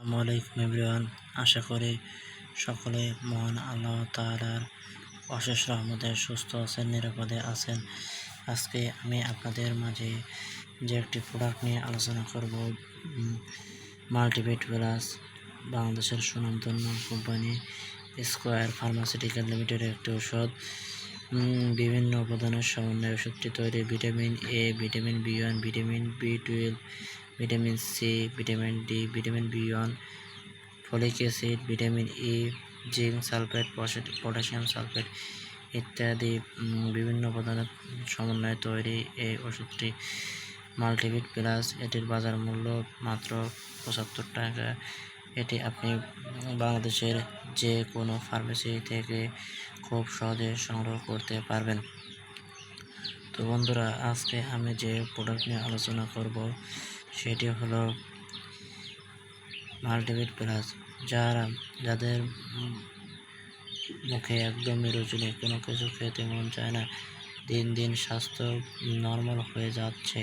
আসসালামু আলাইকুম এভরিওয়ান। আশা করি সকলে মহান আল্লাহ তাআলার অশেষ রহমতে সুস্থ আছেন, নিরাপদে আছেন। আজকে আমি আপনাদের মাঝে যে একটি প্রোডাক্ট নিয়ে আলোচনা করব মাল্টিভিট প্লাস বাংলাদেশের সুনামধন্য কোম্পানি স্কোয়ার ফার্মাসিউটিক্যাল লিমিটেডের একটি ওষুধ বিভিন্ন উপাদানের সমন্বয়ে ওষুধটি তৈরি। Vitamin A vitamin B one vitamin B twelve vitamin C, vitamin D, vitamin B one folic acid, vitamin E zinc sulphate potassium sulphate ইত্যাদি বিভিন্ন উপাদানের সমন্বয়ে তৈরি এই ওষুধটি মাল্টিভিট প্লাস এটির বাজার মূল্য মাত্র পঁচাত্তর টাকা। এটি আপনি বাংলাদেশের যে কোনো ফার্মেসি থেকে খুব সহজে সংগ্রহ করতে পারবেন। তো বন্ধুরা, আজকে আমি যে প্রোডাক্ট নিয়ে আলোচনা করব সেটি হলো মাল্টিভিট প্লাস, যারা যাদের মুখে একদমই রুচি নেই কোনো কিছু খেতে মন চায় না, দিন দিন স্বাস্থ্য নর্মাল হয়ে যাচ্ছে,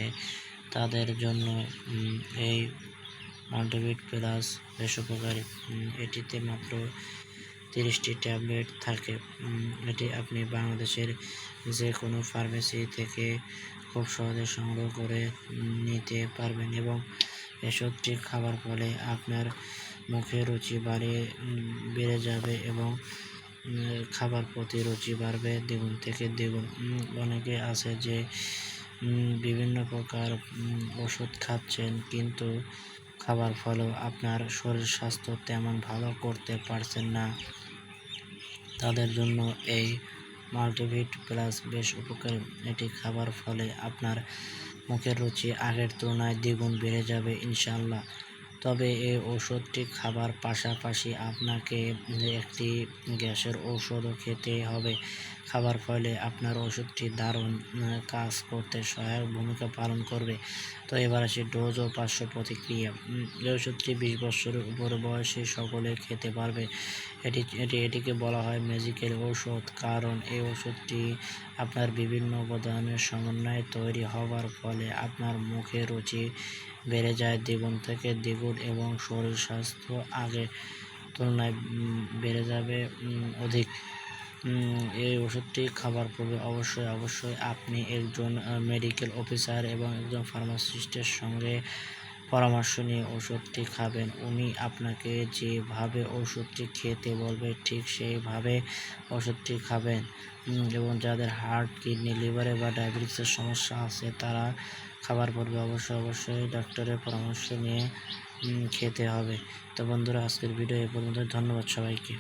তাদের জন্য এই মাল্টিভিট প্লাস বেশ উপকারী। এটিতে মাত্র তিরিশটি ট্যাবলেট থাকে। এটি আপনি বাংলাদেশের যে কোনো ফার্মেসি থেকে খুব সহজে সংগ্রহ করে নিতে পারবেন এবং এসবটি খাবার ফলে আপনার মুখে রুচি বাড়িয়ে বেড়ে যাবে এবং খাবার প্রতি রুচি বাড়বে দ্বিগুণ থেকে দ্বিগুণ। অনেকে আছে যে বিভিন্ন প্রকার ওষুধ খাচ্ছেন কিন্তু খাবার ফলেও আপনার শরীর স্বাস্থ্য তেমন ভালো করতে পারছেন না। তাদের জন্য এই মাল্টিভিট প্লাস বেশ উপকারী। এটি খাবার ফলে আপনার মুখের রুচি আগের তুলনায় দ্বিগুণ বেড়ে যাবে ইনশাল্লাহ তবে এই ওষুধটি খাবার পাশাপাশি আপনাকে একটি গ্যাসের ওষুধও খেতে হবে। খাবার ফলে আপনার ওষুধটি দারুণ কাজ করতে সহায়ক ভূমিকা পালন করবে। তো এবার আসি ডোজ ও পার্শ্ব প্রতিক্রিয়া। এই ওষুধটি বিশ বছরের উপরে বয়সী সকলে খেতে পারবে। এটি এটি, এটিকে বলা হয় ম্যাজিক্যাল ওষুধ কারণ এই ওষুধটি আপনার বিভিন্ন উপাদানের সমন্বয়ে তৈরি হওয়ার ফলে আপনার মুখে রুচি বেড়ে যায়, দ্বিগুণ থেকে দ্বিগুণ এবং শরীর স্বাস্থ্য আগে তুলনায় বেড়ে যাবে অধিক। এই ওষুধটি খাবার পূর্বে অবশ্যই অবশ্যই আপনি একজন মেডিকেল অফিসার এবং একজন ফার্মাসিস্টের সঙ্গে পরামর্শ নিয়ে ওষুধটি খাবেন। উনি আপনাকে যেভাবে ওষুধটি খেতে বলবে, ঠিক সেইভাবে ওষুধটি খাবেন। এবং যাদের হার্ট, কিডনি, লিভারে বা ডায়াবেটিসের সমস্যা আছে, তারা খাবার পূর্বে অবশ্যই অবশ্যই ডাক্তারের পরামর্শ নিয়ে খেতে হবে। তো বন্ধুরা, আজকের ভিডিও এ পর্যন্ত ধন্যবাদ সবাইকে।